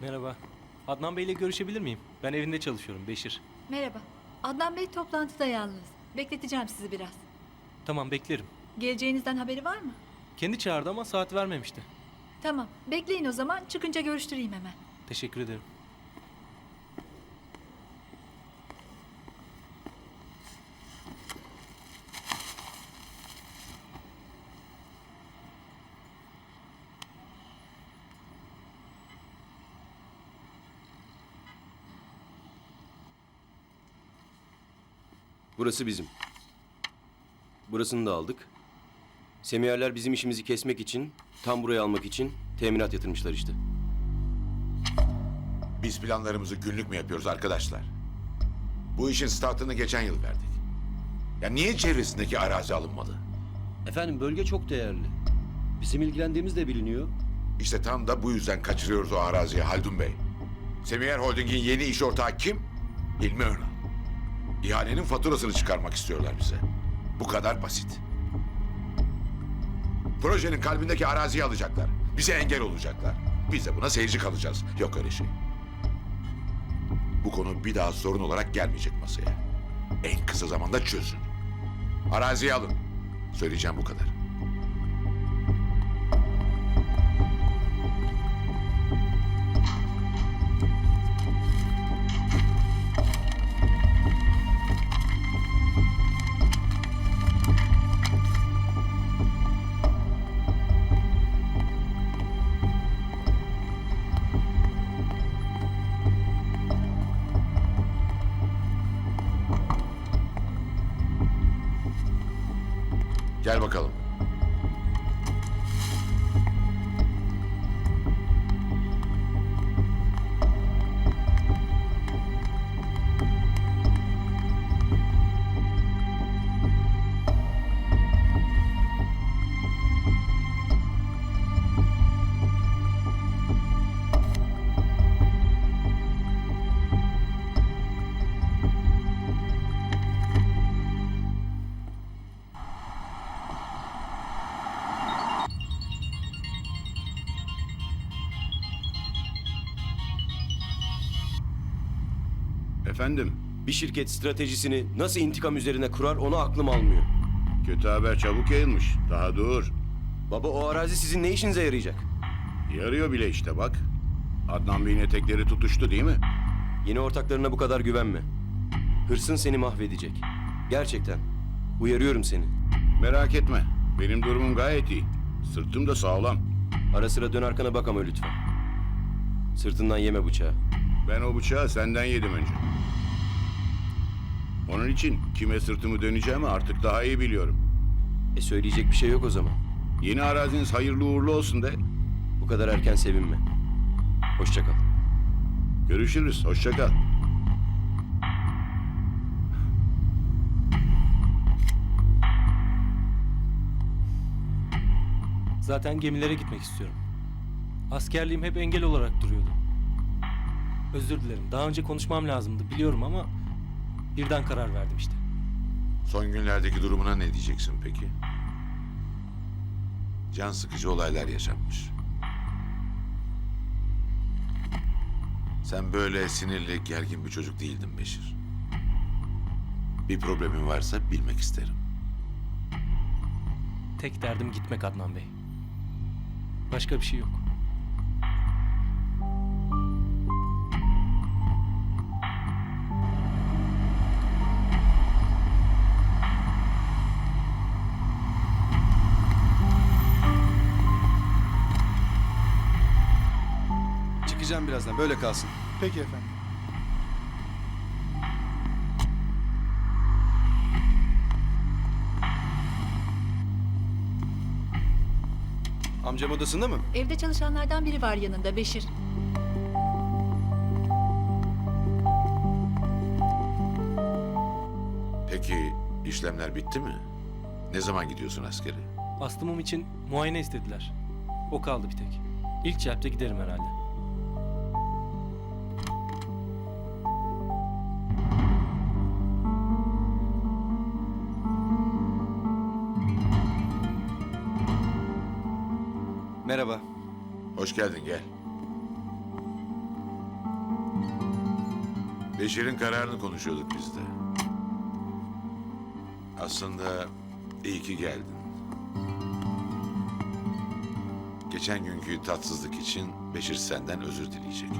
Merhaba. Adnan Bey ile görüşebilir miyim? Ben evinde çalışıyorum Beşir. Merhaba. Adnan Bey toplantıda yalnız. Bekleteceğim sizi biraz. Tamam beklerim. Geleceğinizden haberi var mı? Kendi çağırdı ama saat vermemişti. Tamam. Bekleyin o zaman. Çıkınca görüştüreyim hemen. Teşekkür ederim. Burası bizim. Burasını da aldık. Semiyerler bizim işimizi kesmek için, tam burayı almak için teminat yatırmışlar işte. Biz planlarımızı günlük mü yapıyoruz arkadaşlar? Bu işin startını geçen yıl verdik. Ya niye çevresindeki arazi alınmalı? Efendim bölge çok değerli. Bizim ilgilendiğimiz de biliniyor. İşte tam da bu yüzden kaçırıyoruz o araziyi Haldun Bey. Semiyer Holding'in yeni iş ortağı kim? Hilmi Önal. İhalenin faturasını çıkarmak istiyorlar bize. Bu kadar basit. Projenin kalbindeki araziyi alacaklar. Bize engel olacaklar. Biz de buna seyirci kalacağız. Yok öyle şey. Bu konu bir daha sorun olarak gelmeyecek masaya. En kısa zamanda çözün. Araziyi alın. Söyleyeceğim bu kadar. Gel bakalım. Efendim, Bir şirket stratejisini nasıl intikam üzerine kurar onu aklım almıyor. kötü haber çabuk yayılmış. Daha dur. Baba o arazi sizin ne işinize yarayacak? Yarıyor bile işte bak. Adnan Bey'in etekleri tutuştu değil mi? Yeni ortaklarına bu kadar güvenme. Hırsın seni mahvedecek. Gerçekten. Uyarıyorum seni. Merak etme. Benim durumum gayet iyi. Sırtım da sağlam. Ara sıra dön arkana bak ama lütfen. Sırtından yeme bıçağı. Ben o bıçağı senden yedim önce. Onun için kime sırtımı döneceğimi artık daha iyi biliyorum. E söyleyecek bir şey yok o zaman. Yeni araziniz hayırlı uğurlu olsun de. Bu kadar erken sevinme. Hoşça kal. Görüşürüz. Hoşça kal. Zaten gemilere gitmek istiyorum. Askerliğim hep engel olarak duruyordu. Özür dilerim. Daha önce konuşmam lazımdı biliyorum ama birden karar verdim işte. Son günlerdeki durumuna ne diyeceksin peki? Can sıkıcı olaylar yaşanmış. Sen böyle sinirli, gergin bir çocuk değildin Beşir. Bir problemin varsa bilmek isterim. Tek derdim gitmek Adnan Bey. Başka bir şey yok. Çıkacağım birazdan böyle kalsın. Peki efendim. Amcam odasında mı? Evde çalışanlardan biri var yanında Beşir. Peki işlemler bitti mi? Ne zaman gidiyorsun askere? Astımım için muayene istediler. O kaldı bir tek. İlk çarpta giderim herhalde. Merhaba. Hoş geldin gel. Beşir'in kararını konuşuyorduk biz de. Aslında iyi ki geldin. Geçen günkü tatsızlık için Beşir senden özür dileyecek.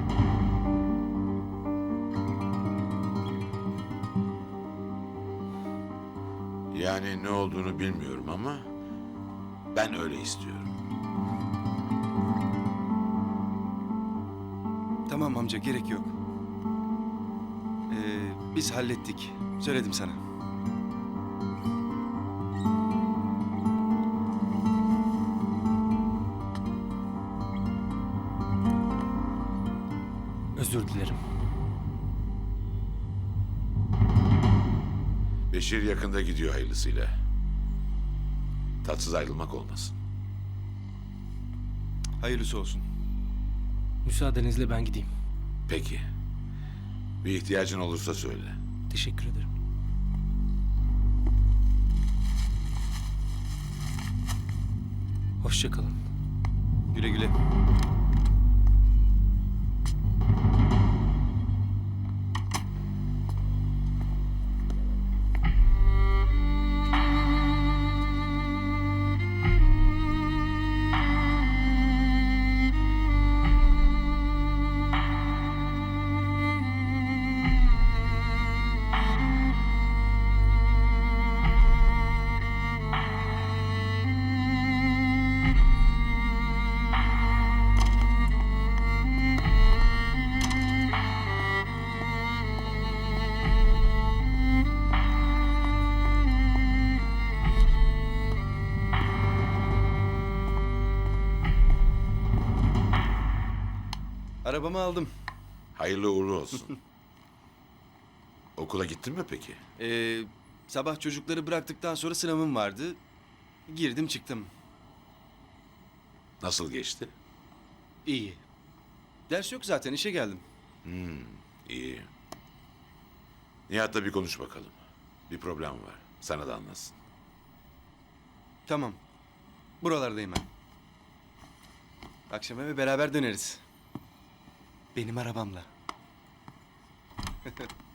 Yani ne olduğunu bilmiyorum ama ben öyle istiyorum. Tamam amca gerek yok. Ee, biz hallettik. Söyledim sana. Özür dilerim. Beşir yakında gidiyor hayırlısıyla. Tatsız ayrılmak olmasın. Hayırlısı olsun. Müsaadenizle ben gideyim. Peki. Bir ihtiyacın olursa söyle. Teşekkür ederim. Hoşça kalın. Güle güle. Arabamı aldım. Hayırlı uğurlu olsun. Okula gittin mi peki? Ee, sabah çocukları bıraktıktan sonra sınavım vardı. Girdim çıktım. Nasıl geçti? İyi. Ders yok zaten işe geldim. İyi. Nihat'la bir konuş bakalım. Bir problem var. Sana da anlatsın. Tamam. Buralardayım ben. Akşam eve beraber döneriz. Benim arabamla.